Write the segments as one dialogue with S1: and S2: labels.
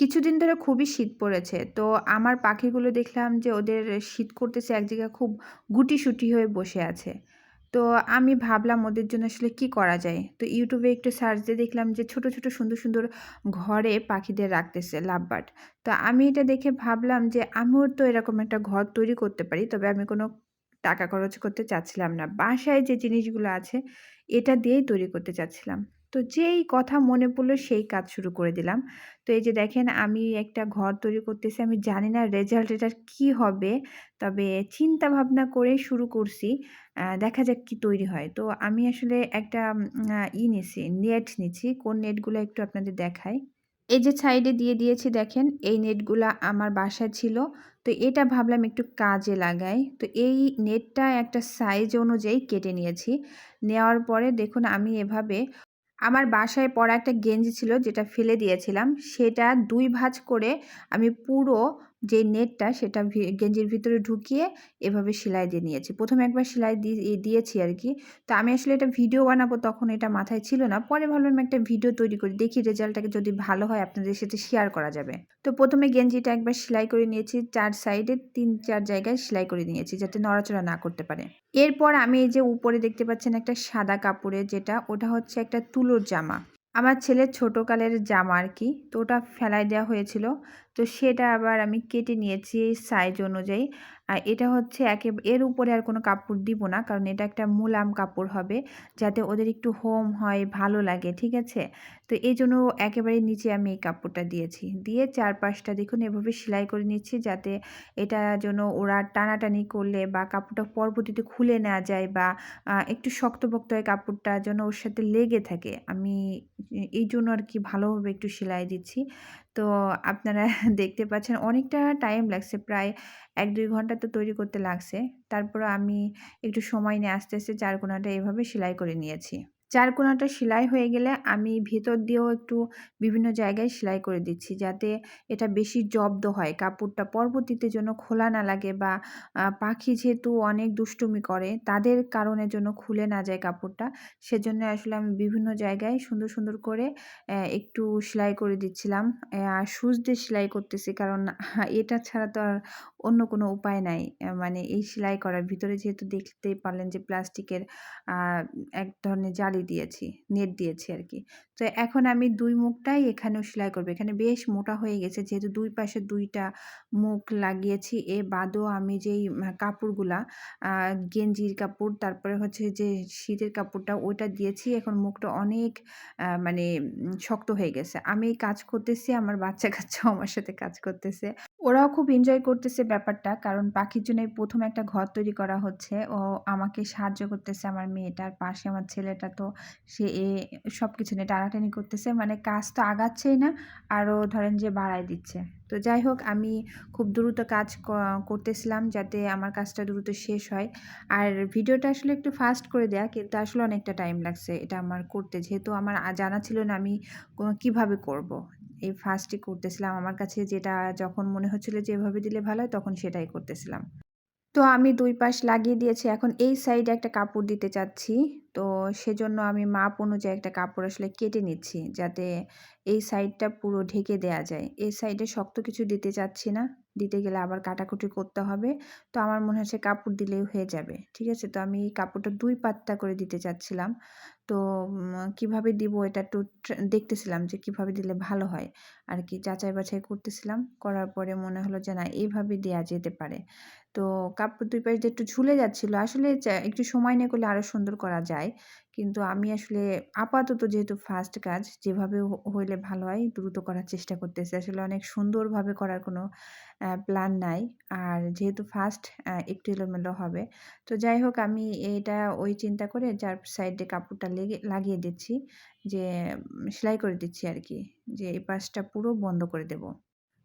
S1: কিছুদিন ধরে খুবই শীত পড়েছে। তো আমার পাখিগুলো দেখলাম যে ওদের শীত করতেছে এক জায়গায় খুব গুটিসুটি হয়ে বসে আছে। তো আমি ভাবলাম ওদের জন্য আসলে কি করা যায়? তো ইউটিউবে একটু সার্চ দিয়ে দেখলাম যে ছোট, ছোট সুন্দর, সুন্দর ঘরে পাখিদের রাখতেছে লাভ বার্ড। তো আমি এটা দেখে ভাবলাম যে আমিও তো এরকম একটা ঘর তৈরি করতে পারি। তবে আমি কোনো টাকা খরচ করতে চাচ্ছিলাম না। বাসায় যে জিনিসগুলো আছে এটা দিয়েই তৈরি করতে চাচ্ছিলাম। তো যেই কথা মনে পড়ল সেই কাজ শুরু করে দিলাম। তো এই যে দেখেন আমি একটা ঘর তৈরি করতেছি। আমি জানি না রেজাল্ট এটার কি হবে। তবে চিন্তা ভাবনা করে শুরু করছি। দেখা যাক কি তৈরি হয়। তো আমি আসলে একটা ই নিছি, নেট নিচ্ছি। কোন নেটগুলো একটু আপনাদের দেখাই। এই যে সাইডে দিয়ে দিয়েছি দেখেন, এই নেটগুলা আমার বাসায় ছিল। তো এটা ভাবলাম একটু কাজে লাগাই। তো এই নেটটা একটা সাইজ অনুযায়ী কেটে নিয়েছি। নেওয়ার পরে দেখুন আমি এভাবে আমার বাসায় পরা একটা গেঞ্জি ছিল, যেটা ফেলে দিয়েছিলাম। সেটা দুই ভাঁজ করে আমি পুরো যে নেটটা সেটা গেঞ্জির ভিতরে ঢুকিয়ে এভাবে সেলাই দিয়ে নিয়েছি। ১ম এ একবার সেলাই দি ই দিয়েছি আরকি। তো আমি আসলে এটা ভিডিও বানাবো তখন এটা মাথায় ছিল না। পরে ভাবলাম একটা ভিডিও তৈরি করি। দেখি রেজাল্টটাকে যদি ভালো হয় আপনাদের সাথে শেয়ার করা যাবে। তো প্রথমে গেঞ্জিটা একবার সেলাই করে নিয়েছি। চার সাইডে ৩-৪ জায়গায় সেলাই করে নিয়েছি যাতে নড়াচড়া না করতে পারে। এরপর আমি এই যে উপরে দেখতে পাচ্ছেন একটা সাদা কাপড়ের যেটা, ওটা হচ্ছে একটা তুলোর জামা। আমার ছেলের ছোটকালের জামা আর কি, তো ওটা ফেলায় দেওয়া হয়েছিল। তো সেটা আবার আমি কেটে নিয়েছি সাইজ অনুযায়ী। আর এটা হচ্ছে একে এর উপরে আর কোনো কাপড় দিব না। কারণ এটা একটা মুলাম কাপড় হবে। যাতে ওদের একটু হোম হয়, ভালো লাগে। ঠিক আছে? তো এই জন্য একেবারে নিচে আমি এই কাপড়টা দিয়েছি। দিয়ে চারপাশটা দেখুন এভাবে সেলাই করে নিচ্ছি যাতে এটা যেন ওরা টানাটানি করলে বা কাপড়টা পরবর্তীতে খুলে নেওয়া যায় বা একটু শক্তপোক্ত হয় কাপড়টা যেন ওর সাথে লেগে থাকে। আমি এই জন্য আর কি ভালোভাবে একটু সেলাই দিচ্ছি। তো আপনারা দেখতে পাচ্ছেন অনেকটা টাইম লাগছে। প্রায় ১-২ ঘণ্টা তো তৈরি করতে লাগছে। তারপর আমি একটু সময় নিয়ে আস্তে, আস্তে চারকোনাটা এভাবে সেলাই করে নিয়েছি। চারকোনাটা সেলাই হয়ে গেলে আমি ভেতর দিয়েও একটু বিভিন্ন জায়গায় সেলাই করে দিচ্ছি। যাতে এটা বেশি জব্দ হয়। কাপড়টা পরবর্তীতে যেন খোলা না লাগে বা পাখি যেহেতু অনেক দুষ্টুমি করে তাদের কারণে যেন খুলে না যায় কাপড়টা। সেজন্য আসলে আমি বিভিন্ন জায়গায় সুন্দর, সুন্দর করে একটু সেলাই করে দিচ্ছিলাম। আর সুচ দিয়ে সেলাই করতেছি কারণ এটা ছাড়া তো আর অন্য কোনো উপায় নাই। মানে এই সেলাই করার ভিতরে যেহেতু দেখতে পারলেন যে প্লাস্টিকের এক ধরনের জালি দিয়েছি, নেট দিয়েছি আর কি তো এখন আমি দুই মুখটাই এখানেও সেলাই করব। এখানে বেশ মোটা হয়ে গেছে যেহেতু দুই পাশে দুইটা মুখ লাগিয়েছি। এ বাদেও আমি যেই কাপড়গুলা গেঞ্জির কাপড় তারপরে হচ্ছে যে শীতের কাপড়টা ওইটা দিয়েছি। এখন মুখটা অনেক মানে শক্ত হয়ে গেছে। আমি কাজ করতেছি, আমার বাচ্চা-কাচ্চাও আমার সাথে কাজ করতেছে। ওরাও খুব এনজয় করতেছে ব্যাপারটা। কারণ পাখির জন্য ১ম একটা ঘর তৈরি করা হচ্ছে। ও আমাকে সাহায্য করতেছে আমার মেয়েটার পাশে আমার ছেলেটা তো সে এ সব কিছু নিয়ে টানাটানি করতেছে। মানে কাজ তো আগাচ্ছেই না, আরও ধরেন যে বাড়ায় দিচ্ছে। তো যাই হোক আমি খুব দ্রুত কাজ করতেছিলাম যাতে আমার কাজটা দ্রুত শেষ হয়। আর ভিডিওটা আসলে একটু ফাস্ট করে দেয়া কিন্তু আসলে অনেকটা টাইম লাগছে এটা আমার করতে। যেহেতু আমার জানা ছিল না আমি কীভাবে করব। এই ফার্স্টই করতেছিলাম। আমার কাছে যেটা যখন মনে হচ্ছিল যেভাবে দিলে ভালো হয়, তখন সেটাই করতেছিলাম। তো আমি দুই পাশ লাগিয়ে দিয়েছি। এখন এই সাইডে একটা কাপড় দিতে চাচ্ছি। তো সেজন্য আমি মাপ অনুযায়ী একটা কাপড় আসলে কেটে নিচ্ছি। যাতে এই সাইডটা পুরো ঢেকে দেয়া যায়। এই সাইডে শক্ত কিছু দিতে চাচ্ছি না। দিতে গেলে আবার কাটাকুটি করতে হবে। তো আমার মনে হচ্ছে কাপড় দিলেই হয়ে যাবে। ঠিক আছে? তো আমি কাপড়টা দুই পাত্তা করে দিতে চাচ্ছিলাম। তো কীভাবে দিব এটা একটু দেখতেছিলাম যে কীভাবে দিলে ভালো হয়। আর কি যাচাই বাছাই করতেছিলাম। করার পরে মনে হলো যে না, এইভাবে দেওয়া যেতে পারে। তো কাপড় দুই পাশ দিয়ে একটু ঝুলে যাচ্ছিল। আসলে একটু সময় নিয়ে করলে আরও সুন্দর করা যায়। কিন্তু আমি আসলে আপাতত যেহেতু ফার্স্ট কাজ, যেভাবে হইলে ভালো হয়, দ্রুত করার চেষ্টা করতেছি। আসলে অনেক সুন্দরভাবে করার কোনো প্ল্যান নাই। আর যেহেতু ফার্স্ট একটু এলোমেলো হবে। তো যাই হোক, আমি এটা ওই চিন্তা করে ৪ সাইডে কাপড়টা লেগে, লাগিয়ে দিচ্ছি। যে সেলাই করে দিচ্ছি আর কি যে, এই পাশটা পুরো বন্ধ করে দেব।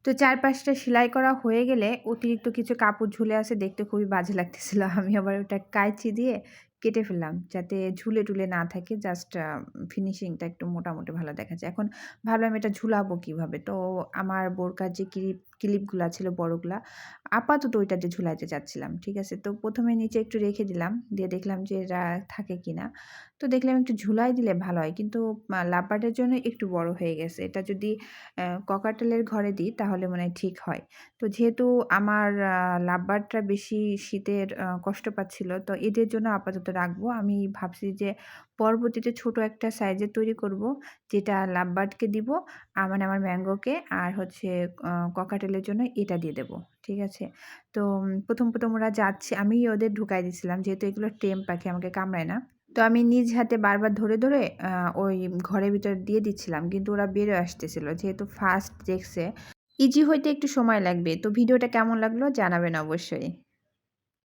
S1: তো চারপাশটা সেলাই করা হয়ে গেলে অতিরিক্ত কিছু কাপড় ঝুলে আছে, দেখতে খুবই বাজে লাগতেছিল। আমি আবার ওটা কাঁইচি দিয়ে কেটে ফেললাম। যাতে ঝুলে-টুলে না থাকে জাস্ট ফিনিশিংটা একটু মোটামুটি ভালো দেখা যায়। এখন ভাবলাম এটা ঝুলাবো কীভাবে? তো আমার বোরকার যে ক্লিপ ক্লিপগুলা ছিল বড়গুলা। আপাতত ওইটা যে ঝুলাইতে চাচ্ছিলাম, ঠিক আছে? তো প্রথমে নিচে একটু রেখে দিলাম, দিয়ে দেখলাম যে এরা থাকে কিনা। তো দেখলাম একটু ঝুলাই দিলে ভালো হয়, কিন্তু লাভবার্ডের জন্য একটু বড় হয়ে গেছে। এটা যদি ককাটেলের ঘরে দিই, তাহলে মনে হয় ঠিক হয়। তো যেহেতু আমার লাভবার্ডটা বেশি শীতের কষ্ট পাচ্ছিল, তো এদের জন্য আপাতত রাখব। আমি ভাবছি যে পরবর্তীতে ছোট একটা সাইজের তৈরি করব, যেটা লাভবার্ডকে দিব মানে আমার ম্যাঙ্গোকে আর হচ্ছে ককাটেলের জন্য এটা দিয়ে দেব, ঠিক আছে? তো প্রথম প্রথম ওরা যাচ্ছে আমি ওদের ঢুকাই দিছিলাম, যেহেতু এগুলো টেম পাখি, আমাকে কামড়ায় না। তো আমি নিজ হাতে বারবার ধরে ধরে ওই ঘরের ভিতরে দিয়ে দিচ্ছিলাম কিন্তু ওরা বেরোয় আসতেছিল, যেহেতু ফার্স্ট দেখছে। ইজি হইতে একটু সময় লাগবে, তো ভিডিওটা কেমন লাগল জানাবেন অবশ্যই।